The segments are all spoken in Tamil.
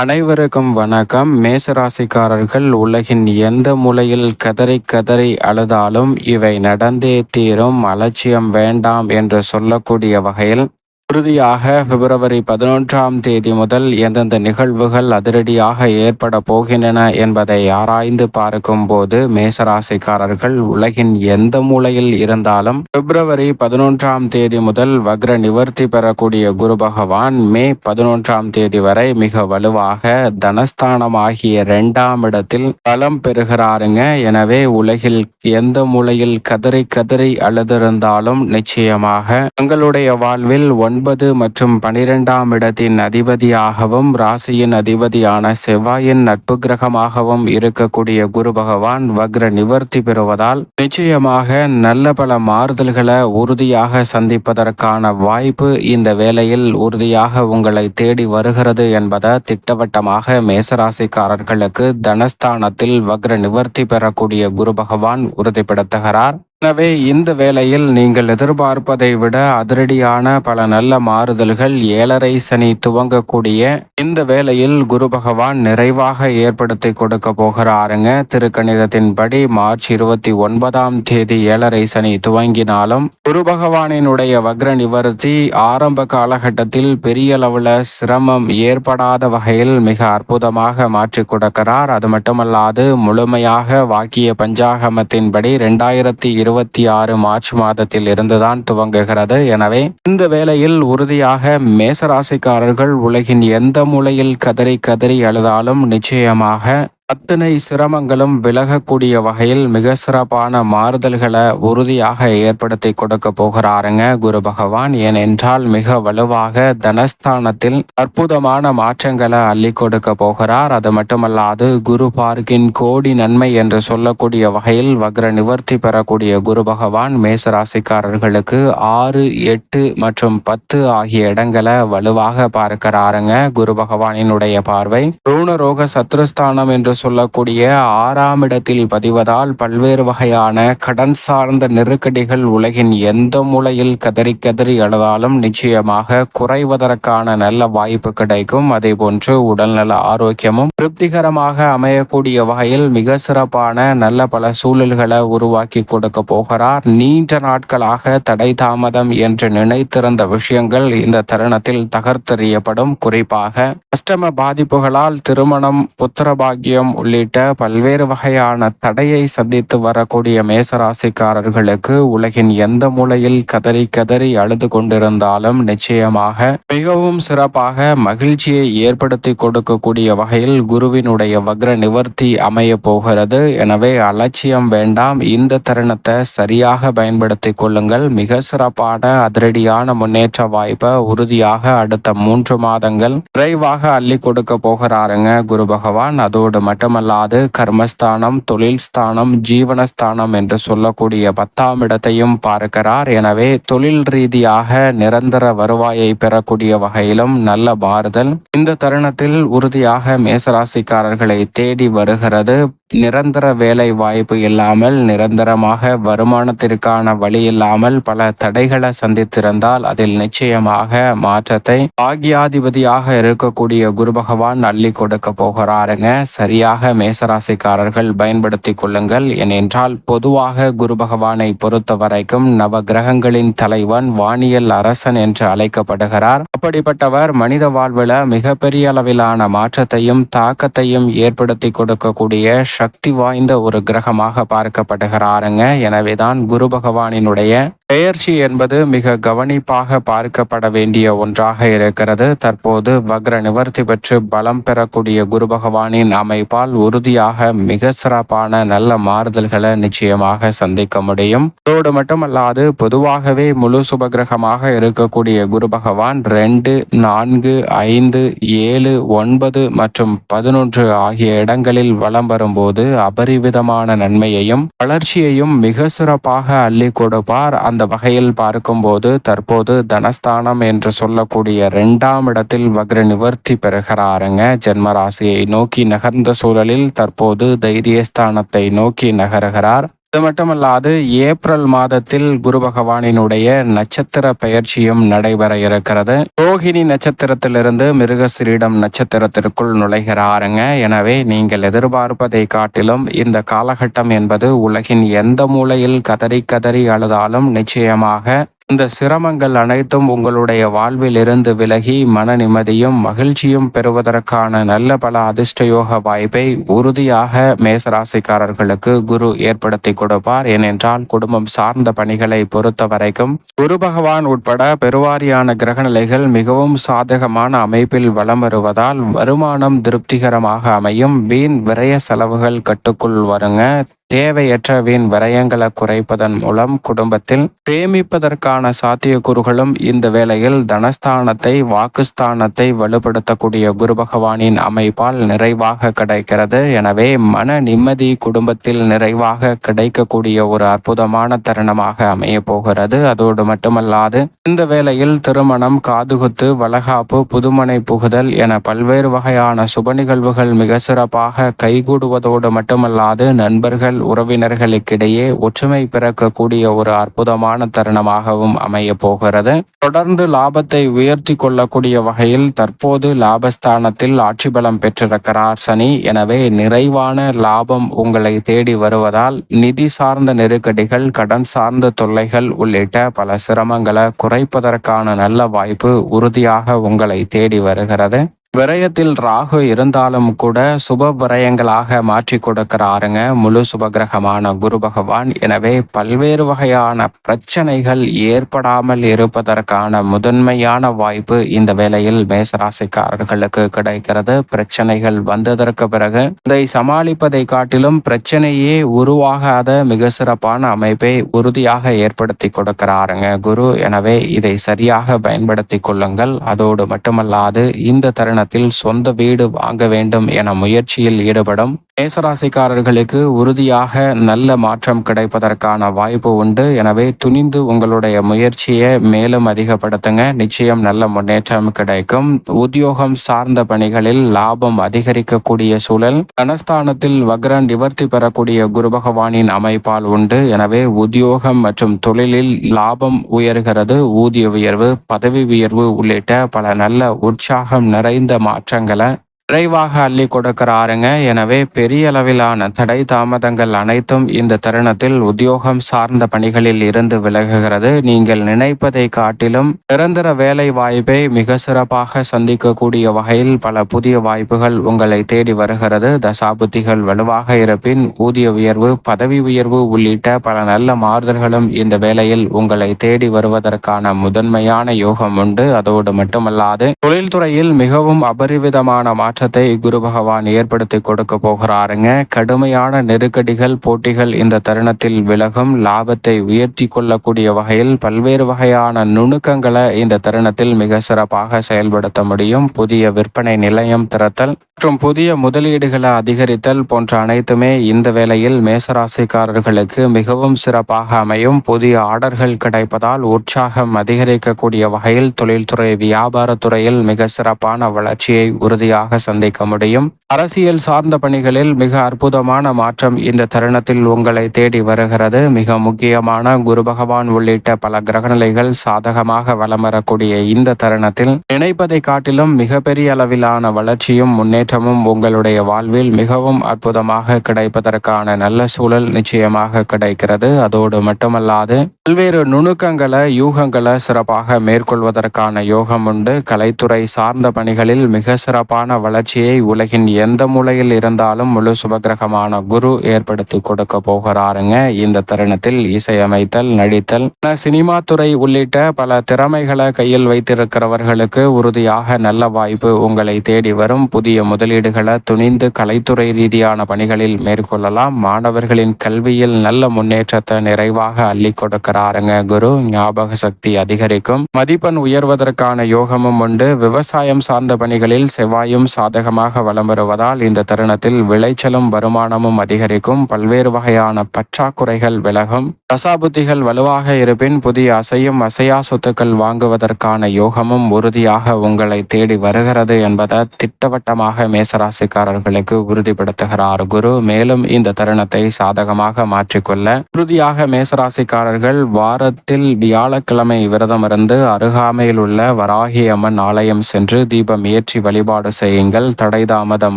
அனைவருக்கும் வணக்கம். மேசராசிக்காரர்கள் உலகின் எந்த மூலையில் கதறி கதறி அழுதாலும் இவை நடந்தே தீரும். அலட்சியம் வேண்டாம் என்று சொல்லக்கூடிய வகையில் உறுதியாக பிப்ரவரி பதினொன்றாம் தேதி முதல் எந்தெந்த நிகழ்வுகள் அதிரடியாக ஏற்பட போகின்றன என்பதை ஆராய்ந்து பார்க்கும் போது மேசராசிக்காரர்கள் உலகின் எந்த மூலையில் இருந்தாலும் பிப்ரவரி பதினொன்றாம் தேதி முதல் வக்ர நிவர்த்தி பெறக்கூடிய குரு பகவான் மே பதினொன்றாம் தேதி வரை மிக வலுவாக தனஸ்தானம் ஆகிய இரண்டாம் இடத்தில் பலம் பெறுகிறாருங்க. எனவே உலகில் எந்த மூலையில் கதறி கதறி அழுதிருந்தாலும் நிச்சயமாக தங்களுடைய வாழ்வில் ஒன் ஒன்பது மற்றும் பனிரெண்டாம் இடத்தின் அதிபதியாகவும் ராசியின் அதிபதியான செவ்வாயின் நட்பு கிரகமாகவும் இருக்கக்கூடிய குரு பகவான் வக்ர நிவர்த்தி பெறுவதால் நிச்சயமாக நல்ல பல மாறுதல்களை உறுதியாக சந்திப்பதற்கான வாய்ப்பு இந்த வேளையில் உறுதியாக உங்களை தேடி வருகிறது என்பதை திட்டவட்டமாக மேசராசிக்காரர்களுக்கு தனஸ்தானத்தில் வக்ர நிவர்த்தி பெறக்கூடிய குரு பகவான் உறுதிப்படுத்துகிறார். எனவே இந்த வேளையில் நீங்கள் எதிர்பார்ப்பதை விட அதிரடியான பல நல்ல மாறுதல்கள் ஏழரை சனி துவங்கக்கூடிய இந்த வேளையில் குரு பகவான் நிறைவாக ஏற்படுத்தி கொடுக்க போகிறாருங்க. திருக்கணிதத்தின்படி மார்ச் இருபத்தி ஒன்பதாம் தேதி ஏழரை சனி துவங்கினாலும் குரு பகவானினுடைய வக்ர நிவர்த்தி ஆரம்ப காலகட்டத்தில் பெரிய அளவுல சிரமம் ஏற்படாத வகையில் மிக அற்புதமாக மாற்றி கொடுக்கிறார். அது மட்டுமல்லாது முழுமையாக வாக்கிய பஞ்சாகமத்தின்படி இரண்டாயிரத்தி இருபத்தி ஆறு மார்ச் மாதத்தில் இருந்துதான் துவங்குகிறது. எனவே இந்த வேளையில் உறுதியாக மேசராசிக்காரர்கள் உலகின் எந்த மூலையில் கதறி கதறி அழுதாலும் நிச்சயமாக அத்தனை சிரமங்களும் விலகக்கூடிய வகையில் மிக சிறப்பான மாறுதல்களை உறுதியாக ஏற்படுத்தி கொடுக்க போகிறாருங்க குரு பகவான். ஏனென்றால் மிக வலுவாக தனஸ்தானத்தில் அற்புதமான மாற்றங்களை அள்ளி கொடுக்க போகிறார். அது மட்டுமல்லாது குரு பார்க்கின் கோடி நன்மை என்று சொல்லக்கூடிய வகையில் வக்ர நிவர்த்தி பெறக்கூடிய குரு பகவான் மேசராசிக்காரர்களுக்கு ஆறு எட்டு மற்றும் பத்து ஆகிய இடங்களை வலுவாக பார்க்கிறாருங்க குரு பகவானினுடைய பார்வை. ரூணரோக சத்ருஸ்தானம் என்று சொல்லக்கூடிய ஆறாம் இடத்தில் பதிவதால் பல்வேறு வகையான கடன் சார்ந்த நெருக்கடிகள் உலகின் எந்த மூலையில் கதறி கதறி அழுதாலும் நிச்சயமாக குறைவதற்கான நல்ல வாய்ப்பு கிடைக்கும். அதே போன்று உடல்நல ஆரோக்கியமும் திருப்திகரமாக அமையக்கூடிய வகையில் மிக சிறப்பான நல்ல பல சூழல்களை உருவாக்கி கொடுக்க போகிறார். நீண்ட நாட்களாக தடை தாமதம் என்று நினைத்திருந்த விஷயங்கள் இந்த தருணத்தில் தகர்த்தெறியப்படும். குறிப்பாக அஷ்டம பாதிப்புகளால் திருமணம் புத்திரபாகியம் திருமணம் உள்ளிட்ட பல்வேறு வகையான தடையை சந்தித்து வரக்கூடிய மேசராசிக்காரர்களுக்கு உலகின் எந்த மூலையில் கதறி கதறி அழுது கொண்டிருந்தாலும் நிச்சயமாக மிகவும் சிறப்பாக மகிழ்ச்சியை ஏற்படுத்தி கொடுக்கக்கூடிய வகையில் குருவினுடைய வக்ர நிவர்த்தி அமைய போகிறது. எனவே அலட்சியம் வேண்டாம். இந்த தருணத்தை சரியாக பயன்படுத்தி கொள்ளுங்கள். மிக சிறப்பான அதிரடியான முன்னேற்ற வாய்ப்பை உறுதியாக அடுத்த மூன்று மாதங்கள் விரைவாக அள்ளி கொடுக்க போகிறாருங்க குரு பகவான். அதோடு மட்டும் மட்டுமல்லாது கர்மஸ்தானம் தொழில் ஸ்தானம் ஜீவனஸ்தானம் என்று சொல்லக்கூடிய பத்தாம் இடத்தையும் பார்க்கிறார். எனவே தொழில் ரீதியாக நிரந்தர வருவாயை பெறக்கூடிய வகையிலும் நல்ல மாறுதல் இந்த தருணத்தில் உறுதியாக மேசராசிக்காரர்களை தேடி வருகிறது. நிரந்தர வேலை வாய்ப்பு இல்லாமல் நிரந்தரமாக வருமானத்திற்கான வழி இல்லாமல் பல தடைகளை சந்தித்திருந்தால் அதில் நிச்சயமாக மாற்றத்தை ஆகியாதிபதியாக இருக்கக்கூடிய குரு பகவான் அள்ளி கொடுக்க போகிறாருங்க. சரியாக மேசராசிக்காரர்கள் பயன்படுத்தி கொள்ளுங்கள். ஏனென்றால் பொதுவாக குரு பகவானை பொறுத்த வரைக்கும் நவ கிரகங்களின் தலைவன் வானியல் அரசன் என்று அழைக்கப்படுகிறார். அப்படிப்பட்டவர் மனித வாழ்வில் மிகப்பெரிய அளவிலான மாற்றத்தையும் தாக்கத்தையும் ஏற்படுத்தி கொடுக்கக்கூடிய சக்தி வாய்ந்த ஒரு கிரகமாக பார்க்கப்படுகிறாருங்க. எனவேதான் குரு பகவானினுடைய பெயர்ச்சி என்பது மிக கவனிப்பாக பார்க்கப்பட வேண்டிய ஒன்றாக இருக்கிறது. தற்போது வக்ர நிவர்த்தி பெற்று பலம் பெறக்கூடிய குரு பகவானின் அமைப்பால் உறுதியாக மிக சிறப்பான நல்ல மாறுதல்களை நிச்சயமாக சந்திக்க முடியும். அதோடு மட்டுமல்லாது பொதுவாகவே முழு சுபகிரகமாக இருக்கக்கூடிய குரு பகவான் ரெண்டு நான்கு ஐந்து ஏழு ஒன்பது மற்றும் பதினொன்று ஆகிய இடங்களில் வலம் வரும்போது அபரிவிதமான நன்மையையும் வளர்ச்சியையும் மிக சிறப்பாக அள்ளி கொடுப்பார். அந்த அந்த வகையில் பார்க்கும்போது தற்போது தனஸ்தானம் என்று சொல்லக்கூடிய இரண்டாம் இடத்தில் வக்ர நிவர்த்தி பெறுகிறாருங்க. ஜென்மராசியை நோக்கி நகர்ந்த சூழலில் தற்போது தைரியஸ்தானத்தை நோக்கி நகருகிறார். அது மட்டுமல்லாது ஏப்ரல் மாதத்தில் குரு பகவானினுடைய நட்சத்திர பயிற்சியும் நடைபெற இருக்கிறது. ரோஹிணி நட்சத்திரத்திலிருந்து மிருகசிரீடம் நட்சத்திரத்திற்குள் நுழைகிறாருங்க எனவே நீங்கள் எதிர்பார்ப்பதை காட்டிலும் இந்த காலகட்டம் என்பது உலகின் எந்த மூலையில் கதறி கதறி அழுதாலும் நிச்சயமாக இந்த சிரமங்கள் அனைத்தும் உங்களுடைய வாழ்வில் இருந்து விலகி மன நிம்மதியும் மகிழ்ச்சியும் பெறுவதற்கான நல்ல பல அதிர்ஷ்டயோக வாய்ப்பை உறுதியாக மேசராசிக்காரர்களுக்கு குரு ஏற்படுத்தி கொடுப்பார். ஏனென்றால் குடும்பம் சார்ந்த பணிகளை பொறுத்த வரைக்கும் குரு பகவான் உட்பட பெருவாரியான கிரகநிலைகள் மிகவும் சாதகமான அமைப்பில் வலம் வருவதால் வருமானம் திருப்திகரமாக அமையும். வீண் விரய செலவுகள் கட்டுக்குள் வருங்க. தேவையற்ற வீண் விரயங்களை குறைப்பதன் மூலம் குடும்பத்தில் சேமிப்பதற்கான சாத்தியக்கூறுகளும் இந்த வேளையில் தனஸ்தானத்தை வாக்குஸ்தானத்தை வலுப்படுத்தக்கூடிய குரு பகவானின் அமைப்பால் நிறைவாக கிடைக்கிறது. எனவே மன நிம்மதி குடும்பத்தில் நிறைவாக கிடைக்கக்கூடிய ஒரு அற்புதமான தருணமாக அமைய போகிறது. அதோடு மட்டுமல்லாது இந்த வேளையில் திருமணம் காதுகுத்து வளகாப்பு புதுமனை புகுதல் என பல்வேறு வகையான சுப நிகழ்வுகள் மிக சிறப்பாக கைகூடுவதோடு மட்டுமல்லாது நண்பர்கள் உறவினர்களுக்கிடையே ஒற்றுமை பிறக்கக்கூடிய ஒரு அற்புதமான தருணமாகவும் அமைய போகிறது. தொடர்ந்து லாபத்தை உயர்த்தி கொள்ளக்கூடிய வகையில் தற்போது லாபஸ்தானத்தில் ஆட்சி பலம் பெற்றிருக்கிறார் சனி. எனவே நிறைவான லாபம் உங்களை தேடி வருவதால் நிதி சார்ந்த நெருக்கடிகள் கடன் சார்ந்த தொல்லைகள் உள்ளிட்ட பல சிரமங்களை குறைப்பதற்கான நல்ல வாய்ப்பு உறுதியாக உங்களை தேடி வருகிறது. விரயத்தில் ராகு இருந்தாலும் கூட சுப விரயங்களாக மாற்றி கொடுக்கிறாருங்க. முழு சுபகிரகமான குரு பகவான். எனவே பல்வேறு வகையான பிரச்சனைகள் ஏற்படாமல் இருப்பதற்கான முதன்மையான வாய்ப்பு இந்த வேளையில் மேசராசிக்காரர்களுக்கு கிடைக்கிறது. பிரச்சனைகள் வந்ததற்கு பிறகு இதை சமாளிப்பதை காட்டிலும் பிரச்சனையே உருவாகாத மிக சிறப்பான அமைப்பை உறுதியாக ஏற்படுத்தி கொடுக்கிறாருங்க குரு. எனவே இதை சரியாக பயன்படுத்தி கொள்ளுங்கள். அதோடு மட்டுமல்லாது இந்த தருணம் தருணத்தில் சொந்த வீடு வாங்க வேண்டும் என முயற்சியில் ஈடுபடும் மேசராசிக்காரர்களுக்கு உறுதியாக நல்ல மாற்றம் கிடைப்பதற்கான வாய்ப்பு உண்டு. எனவே துணிந்து உங்களுடைய முயற்சியை மேலும் அதிகப்படுத்துங்க. நிச்சயம் நல்ல முன்னேற்றம் கிடைக்கும். உத்தியோகம் சார்ந்த பணிகளில் லாபம் அதிகரிக்கக்கூடிய சூழல். தனஸ்தானத்தில் வக்ரன் நிவர்த்தி பெறக்கூடிய குரு பகவானின் அமைப்பால் உண்டு. எனவே உத்தியோகம் மற்றும் தொழிலில் லாபம் உயர்கிறது. ஊதிய உயர்வு பதவி உயர்வு உள்ளிட்ட பல நல்ல உற்சாகம் நிறைந்த மாற்றங்களை விரைவாக அள்ளி கொடுக்கிறாருங்க. எனவே பெரிய அளவிலான தடை தாமதங்கள் அனைத்தும் இந்த தருணத்தில் உத்தியோகம் சார்ந்த பணிகளில் இருந்து விலகுகிறது. நீங்கள் நினைப்பதை காட்டிலும் நிரந்தர வேலை வாய்ப்பை மிக சிறப்பாக சந்திக்கக்கூடிய வகையில் பல புதிய வாய்ப்புகள் உங்களை தேடி வருகிறது. தசாபுத்திகள் வலுவாக இருப்பின் ஊதிய உயர்வு பதவி உயர்வு உள்ளிட்ட பல நல்ல மாறுதல்களும் இந்த வேளையில் உங்களை தேடி வருவதற்கான முதன்மையான யோகம் உண்டு. அதோடு மட்டுமல்லாது தொழில்துறையில் மிகவும் அபரிவிதமான மாற்றம் மாற்றத்தை குரு பகவான் ஏற்படுத்தி கொடுக்க போகிறாருங்க. கடுமையான நெருக்கடிகள் போட்டிகள் இந்த தருணத்தில் விலகும். லாபத்தை உயர்த்தி கொள்ளக்கூடிய வகையில் பல்வேறு வகையான நுணுக்கங்களை இந்த தருணத்தில் மிக சிறப்பாக செயல்படுத்த முடியும். புதிய விற்பனை நிலையம் திறத்தல் மற்றும் புதிய முதலீடுகளை அதிகரித்தல் போன்ற அனைத்துமே இந்த வேளையில் மேசராசிக்காரர்களுக்கு மிகவும் சிறப்பாக அமையும். புதிய ஆர்டர்கள் கிடைப்பதால் உற்சாகம் அதிகரிக்கக்கூடிய வகையில் தொழில்துறை வியாபாரத்துறையில் மிக சிறப்பான வளர்ச்சியை உறுதியாக சந்திக்க முடியும். அரசியல் சார்ந்த பணிகளில் மிக அற்புதமான மாற்றம் இந்த தருணத்தில் உங்களை தேடி வருகிறது. மிக முக்கியமான குரு பகவான் உள்ளிட்ட பல கிரகநிலைகள் சாதகமாக வலம் வரக்கூடிய இந்த தருணத்தில் நினைப்பதை காட்டிலும் மிகப்பெரிய அளவிலான வளர்ச்சியும் முன்னேற்றமும் உங்களுடைய வாழ்வில் மிகவும் அற்புதமாக கிடைப்பதற்கான நல்ல சூழல் நிச்சயமாக கிடைக்கிறது. அதோடு மட்டுமல்லாது பல்வேறு நுணுக்கங்களை யூகங்களை சிறப்பாக மேற்கொள்வதற்கான யோகம் உண்டு. கலைத்துறை சார்ந்த பணிகளில் மிக சிறப்பான வளர்ச்சியை உலகின் எந்த மூலையில் இருந்தாலும் முழு சுபகிரகமான குரு ஏற்படுத்தி கொடுக்க போகிறாருங்க. இந்த தருணத்தில் இசையமைத்தல் நடித்தல் சினிமா துறை உள்ளிட்ட பல திறமைகளை கையில் வைத்திருக்கிறவர்களுக்கு உறுதியாக நல்ல வாய்ப்பு உங்களை தேடி வரும். புதிய முதலீடுகளை துணிந்து கலைத்துறை ரீதியான பணிகளில் மேற்கொள்ளலாம். மாணவர்களின் கல்வியில் நல்ல முன்னேற்றத்தை நிறைவாக அள்ளி கொடுக்கிறாருங்க குரு. ஞாபக சக்தி அதிகரிக்கும். மதிப்பெண் உயர்வதற்கான யோகமும் உண்டு. விவசாயம் சார்ந்த பணிகளில் செவ்வாயும் சா சாதகமாக வலம் வருவதால் இந்த தருணத்தில் விளைச்சலும் வருமானமும் அதிகரிக்கும். பல்வேறு வகையான பற்றாக்குறைகள் விலகும். தசாபுத்திகள் வலுவாக இருப்பின் புதிய அசையும் அசையா சொத்துக்கள் வாங்குவதற்கான யோகமும் உறுதியாக உங்களை தேடி வருகிறது என்பதை திட்டவட்டமாக மேசராசிக்காரர்களுக்கு உறுதிப்படுத்துகிறார் குரு. மேலும் இந்த தருணத்தை சாதகமாக மாற்றிக்கொள்ள உறுதியாக மேசராசிக்காரர்கள் வாரத்தில் வியாழக்கிழமை விரதமிருந்து அருகாமையில் உள்ள வராகி அம்மன் ஆலயம் சென்று தீபம் ஏற்றி வழிபாடு செய்யுங்கள். தடை தாமதம்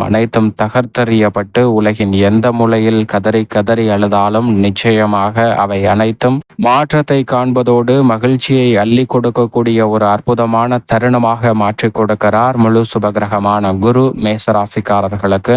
அனைத்தும் தகர்த்தறியப்பட்டு உலகின் எந்த மூலையில் கதறி கதறி அழுதாலும் நிச்சயமாக அவை அனைத்தும் மாற்றத்தை காண்பதோடு மகிழ்ச்சியை அள்ளி கொடுக்கக்கூடிய ஒரு அற்புதமான தருணமாக மாற்றிக் கொடுக்கிறார் முழு சுபகிரகமான குரு மேசராசிக்காரர்களுக்கு.